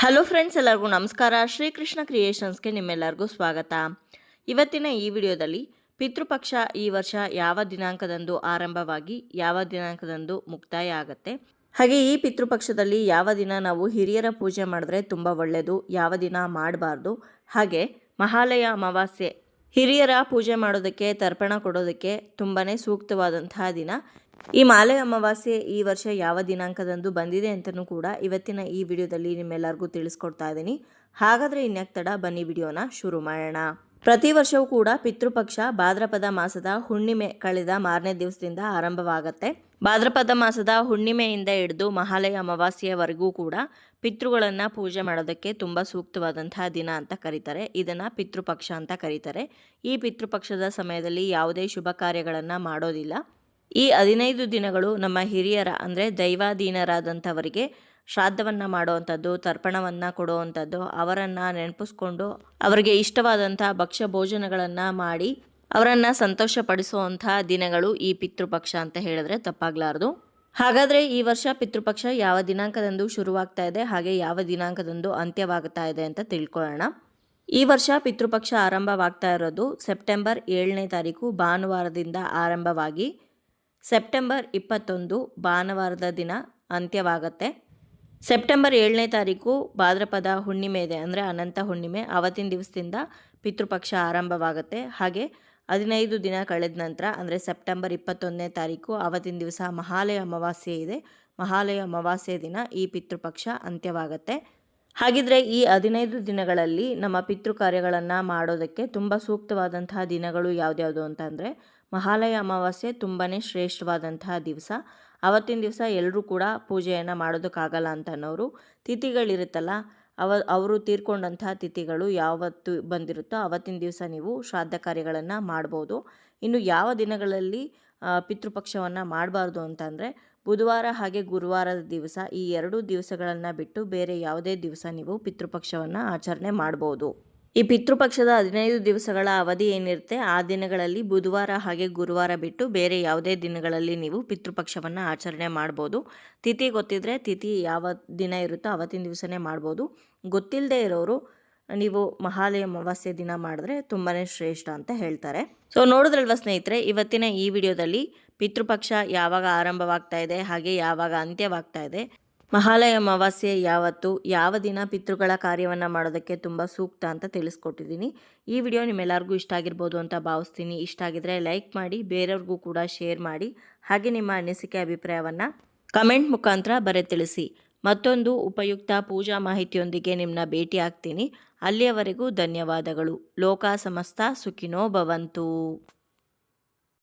Hello friends ಎಲ್ಲರಿಗೂ ನಮಸ್ಕಾರ. ಶ್ರೀಕೃಷ್ಣ ಕ್ರಿಯೇಷನ್ಸ್ಗೆ ನಿಮ್ಮೆಲ್ಲರಿಗೂ ಸ್ವಾಗತ. ಇವತ್ತಿನ ಈ ವಿಡಿಯೋದಲ್ಲಿ ಪಿತೃಪಕ್ಷ ಈ ವರ್ಷ ಯಾವ ದಿನಾಂಕದಂದು ಆರಂಭವಾಗಿ ಯಾವ ದಿನಾಂಕದಂದು ಮುಕ್ತಾಯ ಆಗುತ್ತೆ? ಹಾಗೆ ಈ ಪಿತೃಪಕ್ಷದಲ್ಲಿ ಯಾವ ದಿನ ನಾವು ಹಿರಿಯರ ಪೂಜೆ ಮಾಡಿದ್ರೆ ತುಂಬ ಒಳ್ಳೆಯದು ಯಾವ ದಿನ ಮಾಡಬಾರ್ದು, ಹಾಗೆ ಮಹಾಲಯ ಅಮಾವಾಸ್ಯೆ ಹಿರಿಯರ ಪೂಜೆ ಮಾಡೋದಕ್ಕೆ, ತರ್ಪಣ ಕೊಡೋದಕ್ಕೆ ತುಂಬಾ ಸೂಕ್ತವಾದಂತಹ ದಿನ. ಈ ಮಾಲೆ ಅಮಾವಾಸ್ಯೆ ಈ ವರ್ಷ ಯಾವ ದಿನಾಂಕದಂದು ಬಂದಿದೆ ಅಂತಲೂ ಕೂಡ ಇವತ್ತಿನ ಈ ವಿಡಿಯೋದಲ್ಲಿ ನಿಮ್ಮೆಲ್ಲರಿಗೂ ತಿಳಿಸ್ಕೊಡ್ತಾ ಇದ್ದೀನಿ. ಹಾಗಾದರೆ ಇನ್ಯಾಕ್ ತಡ? ಬನ್ನಿ ವಿಡಿಯೋನ ಶುರು ಮಾಡೋಣ. ಪ್ರತಿ ವರ್ಷವೂ ಕೂಡ ಪಿತೃಪಕ್ಷ ಭಾದ್ರಪದ ಮಾಸದ ಹುಣ್ಣಿಮೆ ಕಳೆದ ಮಾರನೇ ದಿವಸದಿಂದ ಆರಂಭವಾಗುತ್ತೆ. ಭಾದ್ರಪದ ಮಾಸದ ಹುಣ್ಣಿಮೆಯಿಂದ ಹಿಡಿದು ಮಹಾಲಯ ಅಮಾವಾಸ್ಯೆಯವರೆಗೂ ಕೂಡ ಪಿತೃಗಳನ್ನು ಪೂಜೆ ಮಾಡೋದಕ್ಕೆ ತುಂಬ ಸೂಕ್ತವಾದಂತಹ ದಿನ ಅಂತ ಕರೀತಾರೆ. ಇದನ್ನು ಪಿತೃಪಕ್ಷ ಅಂತ ಕರೀತಾರೆ. ಈ ಪಿತೃಪಕ್ಷದ ಸಮಯದಲ್ಲಿ ಯಾವುದೇ ಶುಭ ಕಾರ್ಯಗಳನ್ನು ಮಾಡೋದಿಲ್ಲ. ಈ ಹದಿನೈದು ದಿನಗಳು ನಮ್ಮ ಹಿರಿಯರ, ಅಂದರೆ ದೈವಾಧೀನರಾದಂಥವರಿಗೆ ಶ್ರಾದ್ದವನ್ನು ಮಾಡುವಂಥದ್ದು, ತರ್ಪಣವನ್ನು ಕೊಡುವಂಥದ್ದು, ಅವರನ್ನು ನೆನಪಿಸ್ಕೊಂಡು ಅವರಿಗೆ ಇಷ್ಟವಾದಂಥ ಭಕ್ಷ್ಯ ಭೋಜನಗಳನ್ನು ಮಾಡಿ ಅವರನ್ನು ಸಂತೋಷಪಡಿಸುವಂಥ ದಿನಗಳು ಈ ಪಿತೃಪಕ್ಷ ಅಂತ ಹೇಳಿದ್ರೆ ತಪ್ಪಾಗಲಾರದು. ಹಾಗಾದರೆ ಈ ವರ್ಷ ಪಿತೃಪಕ್ಷ ಯಾವ ದಿನಾಂಕದಂದು ಶುರುವಾಗ್ತಾ ಇದೆ, ಹಾಗೆ ಯಾವ ದಿನಾಂಕದಂದು ಅಂತ್ಯವಾಗ್ತಾ ಇದೆ ಅಂತ ತಿಳ್ಕೊಳ್ಳೋಣ. ಈ ವರ್ಷ ಪಿತೃಪಕ್ಷ ಆರಂಭವಾಗ್ತಾ ಇರೋದು ಸೆಪ್ಟೆಂಬರ್ ಏಳನೇ ತಾರೀಕು, ಭಾನುವಾರದಿಂದ ಆರಂಭವಾಗಿ ಸೆಪ್ಟೆಂಬರ್ ಇಪ್ಪತ್ತೊಂದು ಭಾನುವಾರದ ದಿನ ಅಂತ್ಯವಾಗತ್ತೆ. ಸೆಪ್ಟೆಂಬರ್ ಏಳನೇ ತಾರೀಕು ಭಾದ್ರಪದ ಹುಣ್ಣಿಮೆ ಇದೆ, ಅಂದರೆ ಅನಂತ ಹುಣ್ಣಿಮೆ. ಆವತ್ತಿನ ದಿವಸದಿಂದ ಪಿತೃಪಕ್ಷ ಆರಂಭವಾಗುತ್ತೆ. ಹಾಗೆ ಹದಿನೈದು ದಿನ ಕಳೆದ ನಂತರ, ಅಂದರೆ ಸೆಪ್ಟೆಂಬರ್ ಇಪ್ಪತ್ತೊಂದನೇ ತಾರೀಕು ಆವತ್ತಿನ ದಿವಸ ಮಹಾಲಯ ಅಮಾವಾಸ್ಯೆ ಇದೆ. ಮಹಾಲಯ ಅಮಾವಾಸ್ಯೆ ದಿನ ಈ ಪಿತೃಪಕ್ಷ ಅಂತ್ಯವಾಗುತ್ತೆ. ಹಾಗಿದ್ರೆ ಈ ಹದಿನೈದು ದಿನಗಳಲ್ಲಿ ನಮ್ಮ ಪಿತೃ ಕಾರ್ಯಗಳನ್ನು ಮಾಡೋದಕ್ಕೆ ತುಂಬ ಸೂಕ್ತವಾದಂತಹ ದಿನಗಳು ಯಾವುದ್ಯಾವುದು ಅಂತಂದರೆ ಮಹಾಲಯ ಅಮಾವಾಸ್ಯೆ ತುಂಬಾ ಶ್ರೇಷ್ಠವಾದಂತಹ ದಿವಸ. ಅವತ್ತಿನ ದಿವಸ ಎಲ್ಲರೂ ಕೂಡ ಪೂಜೆಯನ್ನು ಮಾಡೋದಕ್ಕಾಗಲ್ಲ ಅಂತ ಅನ್ನೋರು ತಿಥಿಗಳಿರುತ್ತಲ್ಲ, ಅವ, ಅವರು ತೀರ್ಕೊಂಡಂತಹ ತಿಥಿಗಳು ಯಾವತ್ತು ಬಂದಿರುತ್ತೋ ಅವತ್ತಿನ ದಿವಸ ನೀವು ಶ್ರಾದ್ದ ಕಾರ್ಯಗಳನ್ನು ಮಾಡ್ಬೋದು. ಇನ್ನು ಯಾವ ದಿನಗಳಲ್ಲಿ ಪಿತೃಪಕ್ಷವನ್ನು ಮಾಡಬಾರ್ದು ಅಂತಂದರೆ, ಬುಧವಾರ ಹಾಗೆ ಗುರುವಾರದ ದಿವಸ ಈ ಎರಡೂ ದಿವಸಗಳನ್ನು ಬಿಟ್ಟು ಬೇರೆ ಯಾವುದೇ ದಿವಸ ನೀವು ಪಿತೃಪಕ್ಷವನ್ನು ಆಚರಣೆ ಮಾಡ್ಬೋದು. ಈ ಪಿತೃಪಕ್ಷದ ಹದಿನೈದು ದಿವಸಗಳ ಅವಧಿ ಏನಿರುತ್ತೆ, ಆ ದಿನಗಳಲ್ಲಿ ಬುಧವಾರ ಹಾಗೆ ಗುರುವಾರ ಬಿಟ್ಟು ಬೇರೆ ಯಾವುದೇ ದಿನಗಳಲ್ಲಿ ನೀವು ಪಿತೃಪಕ್ಷವನ್ನು ಆಚರಣೆ ಮಾಡ್ಬೋದು. ತಿಥಿ ಗೊತ್ತಿದ್ರೆ ತಿಥಿ ಯಾವ ದಿನ ಇರುತ್ತೋ ಅವತ್ತಿನ ದಿವಸನೇ ಮಾಡ್ಬೋದು. ಗೊತ್ತಿಲ್ಲದೆ ಇರೋರು ನೀವು ಮಹಾಲಯ ಅಮಾವಾಸ್ಯೆ ದಿನ ಮಾಡಿದ್ರೆ ತುಂಬಾ ಶ್ರೇಷ್ಠ ಅಂತ ಹೇಳ್ತಾರೆ. ಸೊ ನೋಡಿದ್ರಲ್ವ ಸ್ನೇಹಿತರೆ, ಇವತ್ತಿನ ಈ ವಿಡಿಯೋದಲ್ಲಿ ಪಿತೃಪಕ್ಷ ಯಾವಾಗ ಆರಂಭವಾಗ್ತಾ ಇದೆ, ಹಾಗೆ ಯಾವಾಗ ಅಂತ್ಯವಾಗ್ತಾ ಇದೆ ಮಹಾಲಯ ಅಮಾವಾಸ್ಯೆ ಯಾವತ್ತು, ಯಾವ ದಿನ ಪಿತೃಗಳ ಕಾರ್ಯವನ್ನು ಮಾಡೋದಕ್ಕೆ ತುಂಬ ಸೂಕ್ತ ಅಂತ ತಿಳಿಸ್ಕೊಟ್ಟಿದ್ದೀನಿ. ಈ ವಿಡಿಯೋ ನಿಮ್ಮೆಲ್ಲರಿಗೂ ಇಷ್ಟ ಆಗಿರ್ಬೋದು ಅಂತ ಭಾವಿಸ್ತೀನಿ. ಇಷ್ಟ ಆಗಿದ್ರೆ ಲೈಕ್ ಮಾಡಿ, ಬೇರೆಯವ್ರಿಗೂ ಕೂಡ ಶೇರ್ ಮಾಡಿ. ಹಾಗೆ ನಿಮ್ಮ ಅನಿಸಿಕೆ ಅಭಿಪ್ರಾಯವನ್ನು ಕಮೆಂಟ್ ಮುಖಾಂತರ ಬರೆ ತಿಳಿಸಿ ಮತ್ತೊಂದು ಉಪಯುಕ್ತ ಪೂಜಾ ಮಾಹಿತಿಯೊಂದಿಗೆ ನಿಮ್ಮನ್ನ ಭೇಟಿ ಆಗ್ತೀನಿ. ಅಲ್ಲಿಯವರೆಗೂ ಧನ್ಯವಾದಗಳು. ಲೋಕ ಸಮಸ್ತ, ಸುಖಿನೋ ಭವಂತು.